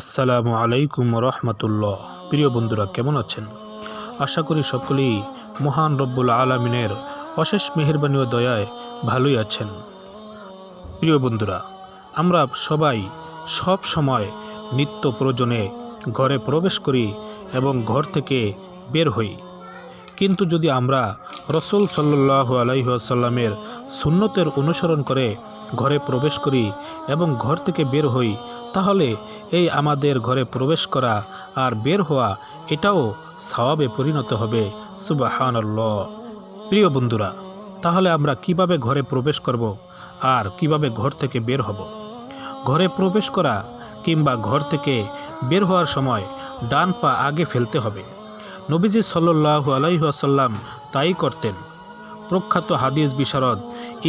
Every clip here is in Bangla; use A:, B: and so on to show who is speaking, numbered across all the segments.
A: আসসালামু আলাইকুম রহমতুল্লাহ। প্রিয় বন্ধুরা, কেমন আছেন? আশা করি সকলেই মহান রব্বুল আলমিনের অশেষ মেহরবানি ও দয়ায় ভালোই আছেন। প্রিয় বন্ধুরা, আমরা সবাই সব সময় নিত্য প্রয়োজনে ঘরে প্রবেশ করি এবং ঘর থেকে বের হই। কিন্তু যদি আমরা রসুল সাল্লাহ আলাইসাল্লামের সুন্নতের অনুসরণ করে ঘরে প্রবেশ করি এবং ঘর থেকে বের হই, তাহলে এই আমাদের ঘরে প্রবেশ করা আর বের হওয়া এটাও সওয়াবে পরিণত হবে। সুবাহান প্রিয় বন্ধুরা, তাহলে আমরা কীভাবে ঘরে প্রবেশ করব আর কীভাবে ঘর থেকে বের হব? ঘরে প্রবেশ করা কিংবা ঘর থেকে বের হওয়ার সময় ডান পা আগে ফেলতে হবে। নবীজি সাল্লাহ আলাইহাসাল্লাম তাই করতেন। প্রখ্যাত হাদিস বিশারদ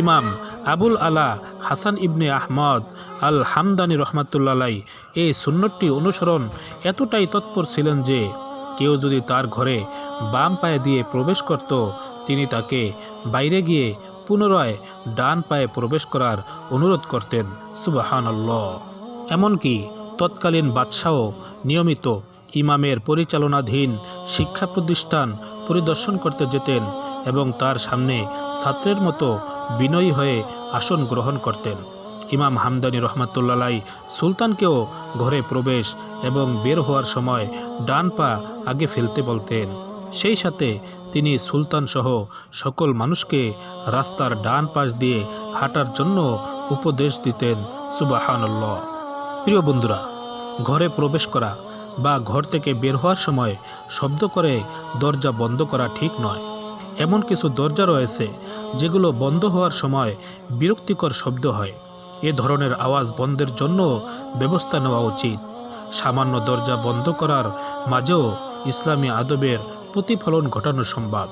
A: ইমাম আবুল আলা হাসান ইবনে আহমদ আল হামদানি রহমাতুল্লাহ এই সুন্নতটি অনুসরণ এতটাই তৎপর ছিলেন যে কেউ যদি তার ঘরে বাম পায়ে দিয়ে প্রবেশ করত, তিনি তাকে বাইরে গিয়ে পুনরায় ডান পায়ে প্রবেশ করার অনুরোধ করতেন। সুবাহান এমনকি তৎকালীন বাদশাহও নিয়মিত ইমামের পরিচালনাধীন শিক্ষা প্রতিষ্ঠান পরিদর্শন করতে যেতেন এবং তার সামনে ছাত্রের মতো বিনয়ী হয়ে আসন গ্রহণ করতেন। ইমাম হামদানি রহমাতুল্লাহ সুলতানকেও ঘরে প্রবেশ এবং বের হওয়ার সময় ডান পা আগে ফেলতে বলতেন। সেই সাথে তিনি সুলতান সহ সকল মানুষকে রাস্তার ডান পাশ দিয়ে হাঁটার জন্য উপদেশ দিতেন। সুবাহানল্লাহ। প্রিয় বন্ধুরা, ঘরে প্রবেশ করা বা ঘর থেকে বের হওয়ার সময় শব্দ করে, দরজা বন্ধ করা ঠিক নয়। এমন কিছু দরজা রয়েছে যেগুলো বন্ধ হওয়ার সময় বিরক্তিকর শব্দ হয়। এ ধরনের আওয়াজ বন্ধের জন্য ব্যবস্থা নেওয়া উচিত। সামান্য দরজা বন্ধ করার মাঝেও ইসলামী আদবের প্রতিফলন ঘটানো সম্ভব।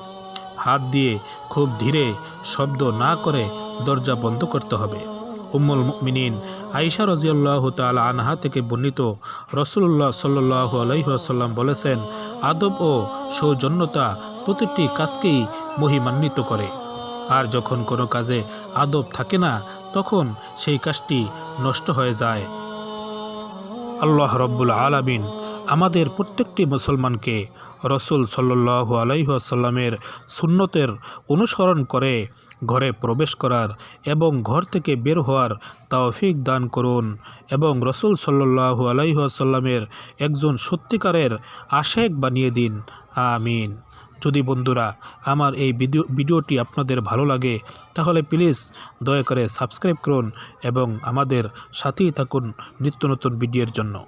A: হাত দিয়ে খুব ধীরে শব্দ না করে দরজা বন্ধ করতে হবে। উম্মুল মিনিন আয়েশা রাজিয়াল্লাহ তাল আনহা থেকে বর্ণিত রসুল্লাহ সাল্লাহ আলহিহাসাল্লাম বলেছেন, আদব ও সৌজন্যতা প্রতিটি কাজকেই মহিমান্বিত করে। আর যখন কোনো কাজে আদব থাকে না, তখন সেই কাজটি নষ্ট হয়ে যায়। আল্লাহ রব্বুল আলামিন আমাদের প্রত্যেকটি মুসলমানকে রসুল সাল্লাহ আলাইসাল্লামের সুন্নতের অনুসরণ করে ঘরে প্রবেশ করার এবং ঘর থেকে বের হওয়ার তাওফিক দান করুন এবং রসুল সাল্লাহ আলাইসাল্লামের একজন সত্যিকারের আশেক বানিয়ে দিন। আমিন। যদি বন্ধুরা আমার এই ভিডিও, ভিডিওটি আপনাদের ভালো লাগে, তাহলে প্লিজ দয়া করে সাবস্ক্রাইব করুন এবং আমাদের সাথেই থাকুন নিত্য নতুন ভিডিওর জন্য।